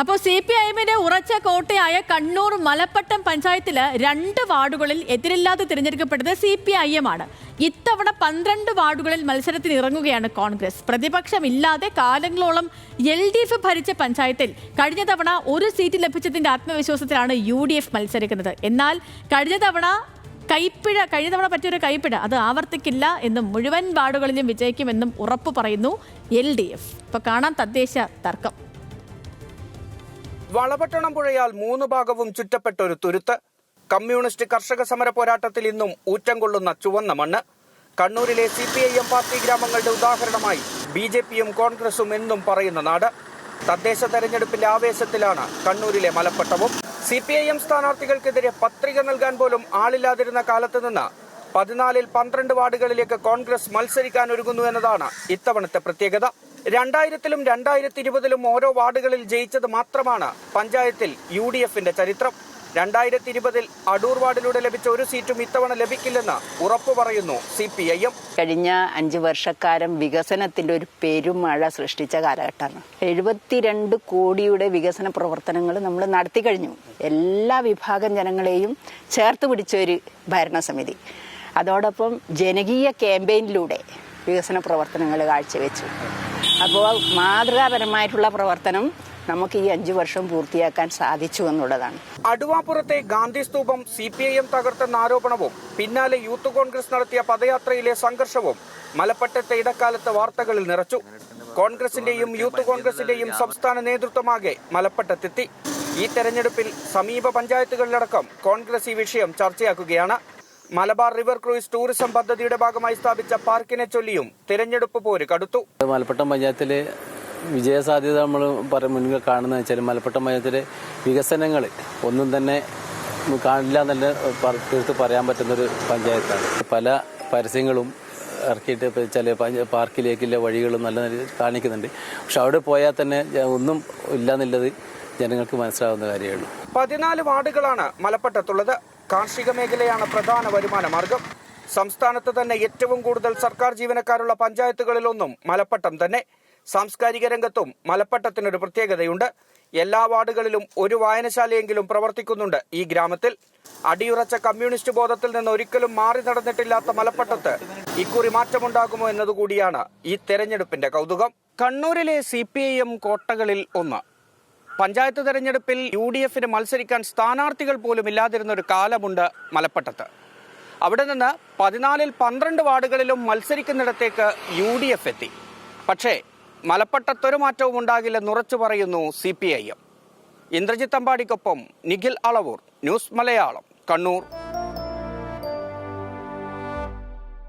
അപ്പോൾ C P I ഉറച്ച കോട്ടയായ കണ്ണൂർ മലപ്പട്ടം പഞ്ചായത്തിൽ രണ്ട് വാർഡുകളിൽ എതിരില്ലാതെ തിരഞ്ഞെടുക്കപ്പെട്ടത് സി പി ഐ എം ആണ്. ഇത്തവണ പന്ത്രണ്ട് വാർഡുകളിൽ മത്സരത്തിന് ഇറങ്ങുകയാണ് കോൺഗ്രസ്. പ്രതിപക്ഷമില്ലാതെ കാലങ്ങളോളം എൽ ഡി എഫ് ഭരിച്ച പഞ്ചായത്തിൽ കഴിഞ്ഞ തവണ ഒരു സീറ്റ് ലഭിച്ചതിന്റെ ആത്മവിശ്വാസത്തിലാണ് യു ഡി എഫ് മത്സരിക്കുന്നത്. എന്നാൽ കഴിഞ്ഞ തവണ കൈപ്പിഴ കഴിഞ്ഞ തവണ പറ്റിയൊരു കൈപ്പിഴ അത് ആവർത്തിക്കില്ല എന്നും മുഴുവൻ വാർഡുകളിലും വിജയിക്കുമെന്നും ഉറപ്പ് പറയുന്നു എൽ ഡി എഫ്. ഇപ്പോൾ കാണാം തദ്ദേശ തർക്കം. വളപട്ടണം പുഴയാൽ മൂന്ന് ഭാഗവും ചുറ്റപ്പെട്ട ഒരു തുരുത്ത്. കമ്മ്യൂണിസ്റ്റ് കർഷക സമര പോരാട്ടത്തിൽ ഇന്നും ഊറ്റം കൊള്ളുന്ന ചുവന്ന മണ്ണ്. കണ്ണൂരിലെ C P I M party ഗ്രാമങ്ങളുടെ ഉദാഹരണമായി ബി ജെ പിയും കോൺഗ്രസും എന്നും പറയുന്ന നാട്. തദ്ദേശ തെരഞ്ഞെടുപ്പിന്റെ ആവേശത്തിലാണ് കണ്ണൂരിലെ മലപ്പട്ടവും. സി പി ഐ എം സ്ഥാനാർത്ഥികൾക്കെതിരെ പത്രിക നൽകാൻ പോലും ആളില്ലാതിരുന്ന കാലത്ത് നിന്ന് പതിനാലിൽ പന്ത്രണ്ട് വാർഡുകളിലേക്ക് കോൺഗ്രസ് മത്സരിക്കാൻ ഒരുങ്ങുന്നു എന്നതാണ് ഇത്തവണത്തെ പ്രത്യേകത. രണ്ടായിരത്തിലും രണ്ടായിരത്തി ഇരുപതിലും ഓരോ വാർഡുകളിൽ ജയിച്ചത് മാത്രമാണ് പഞ്ചായത്തിൽ യു ഡി എഫിന്റെ ചരിത്രം. രണ്ടായിരത്തി ഇരുപതിൽ അടൂർ വാർഡിലൂടെ ലഭിച്ച ഒരു സീറ്റും ഇത്തവണ ലഭിക്കില്ലെന്ന് ഉറപ്പു പറയുന്നു സി പി ഐ എം കഴിഞ്ഞ അഞ്ച് വർഷക്കാലം വികസനത്തിന്റെ ഒരു പെരുമഴ സൃഷ്ടിച്ച കാലഘട്ടമാണ്. എഴുപത്തിരണ്ട് കോടിയുടെ വികസന പ്രവർത്തനങ്ങൾ നമ്മൾ നടത്തി കഴിഞ്ഞു. എല്ലാ വിഭാഗം ജനങ്ങളെയും ചേർത്ത് പിടിച്ച ഒരു ഭരണസമിതി. അതോടൊപ്പം ജനകീയ ക്യാമ്പയിനിലൂടെ വികസന പ്രവർത്തനങ്ങൾ കാഴ്ചവെച്ചു. അപ്പോൾ മാതൃകാപരമായിട്ടുള്ള പ്രവർത്തനം നമുക്ക് ഈ അഞ്ചു വർഷം പൂർത്തിയാക്കാൻ സാധിച്ചു എന്നുള്ളതാണ്. അടുവാപുരത്തെ ഗാന്ധി സ്തൂപം സി പി ഐ എം തകർത്തെന്ന ആരോപണവും പിന്നാലെ യൂത്ത് കോൺഗ്രസ് നടത്തിയ പദയാത്രയിലെ സംഘർഷവും മലപ്പട്ടത്തെ ഇടക്കാലത്ത് വാർത്തകളിൽ നിറച്ചു. കോൺഗ്രസിന്റെയും യൂത്ത് കോൺഗ്രസിന്റെയും സംസ്ഥാന നേതൃത്വമാകെ മലപ്പട്ടത്തെത്തി ഈ തെരഞ്ഞെടുപ്പിൽ സമീപ പഞ്ചായത്തുകളിലടക്കം കോൺഗ്രസ് ഈ വിഷയം ചർച്ചയാക്കുകയാണ്. മലബാർ റിവർ ക്രൂയിസ് ടൂറിസം പദ്ധതിയുടെ ഭാഗമായി സ്ഥാപിച്ച പാർക്കിനെ ചൊല്ലിയും തിരഞ്ഞെടുപ്പ് പോര് കടുത്തു. മലപ്പട്ടം പഞ്ചായത്തിലെ വിജയസാധ്യത നമ്മൾ മുന്നിൽ കാണുന്നത് വെച്ചാൽ മലപ്പട്ടം പഞ്ചായത്തിലെ വികസനങ്ങൾ ഒന്നും തന്നെ കാണില്ല എന്നല്ല തീർത്ത് പറയാൻ പറ്റുന്നൊരു പഞ്ചായത്താണ്. പല പരസ്യങ്ങളും ഇറക്കിയിട്ട് ചില പാർക്കിലേക്കുള്ള വഴികളും നല്ല കാണിക്കുന്നുണ്ട്. പക്ഷെ അവിടെ പോയാൽ തന്നെ ഒന്നും ഇല്ല എന്നുള്ളത് ജനങ്ങൾക്ക് മനസ്സിലാവുന്ന കാര്യമേ ഉള്ളൂ. പതിനാല് വാർഡുകളാണ് മലപ്പട്ടത്തുള്ളത്. കാർഷിക മേഖലയാണ് പ്രധാന വരുമാന മാർഗം. സംസ്ഥാനത്ത് തന്നെ ഏറ്റവും കൂടുതൽ സർക്കാർ ജീവനക്കാരുള്ള പഞ്ചായത്തുകളിലൊന്നും മലപ്പട്ടം തന്നെ. സാംസ്കാരിക രംഗത്തും മലപ്പട്ടത്തിനൊരു പ്രത്യേകതയുണ്ട്. എല്ലാ വാർഡുകളിലും ഒരു വായനശാലയെങ്കിലും പ്രവർത്തിക്കുന്നുണ്ട് ഈ ഗ്രാമത്തിൽ. അടിയുറച്ച കമ്മ്യൂണിസ്റ്റ് ബോധത്തിൽ നിന്ന് ഒരിക്കലും മാറി നടന്നിട്ടില്ലാത്ത മലപ്പട്ടത്ത് ഇക്കുറി മാറ്റമുണ്ടാകുമോ എന്നതുകൂടിയാണ് ഈ തെരഞ്ഞെടുപ്പിന്റെ കൗതുകം. കണ്ണൂരിലെ സി കോട്ടകളിൽ ഒന്ന്. പഞ്ചായത്ത് തെരഞ്ഞെടുപ്പിൽ യു ഡി എഫിന് മത്സരിക്കാൻ സ്ഥാനാർത്ഥികൾ പോലും ഇല്ലാതിരുന്ന ഒരു കാലമുണ്ട് മലപ്പട്ടത്ത്. അവിടെ നിന്ന് പതിനാലിൽ പന്ത്രണ്ട് വാർഡുകളിലും മത്സരിക്കുന്നിടത്തേക്ക് യു ഡി എഫ് എത്തി. പക്ഷേ മലപ്പട്ടത്തൊരു മാറ്റവും ഉണ്ടാകില്ലെന്ന് ഉറച്ചു പറയുന്നു C P I M Indrajith അമ്പാടിക്കൊപ്പം Nikhil Alavoor news Malayalam Kannur.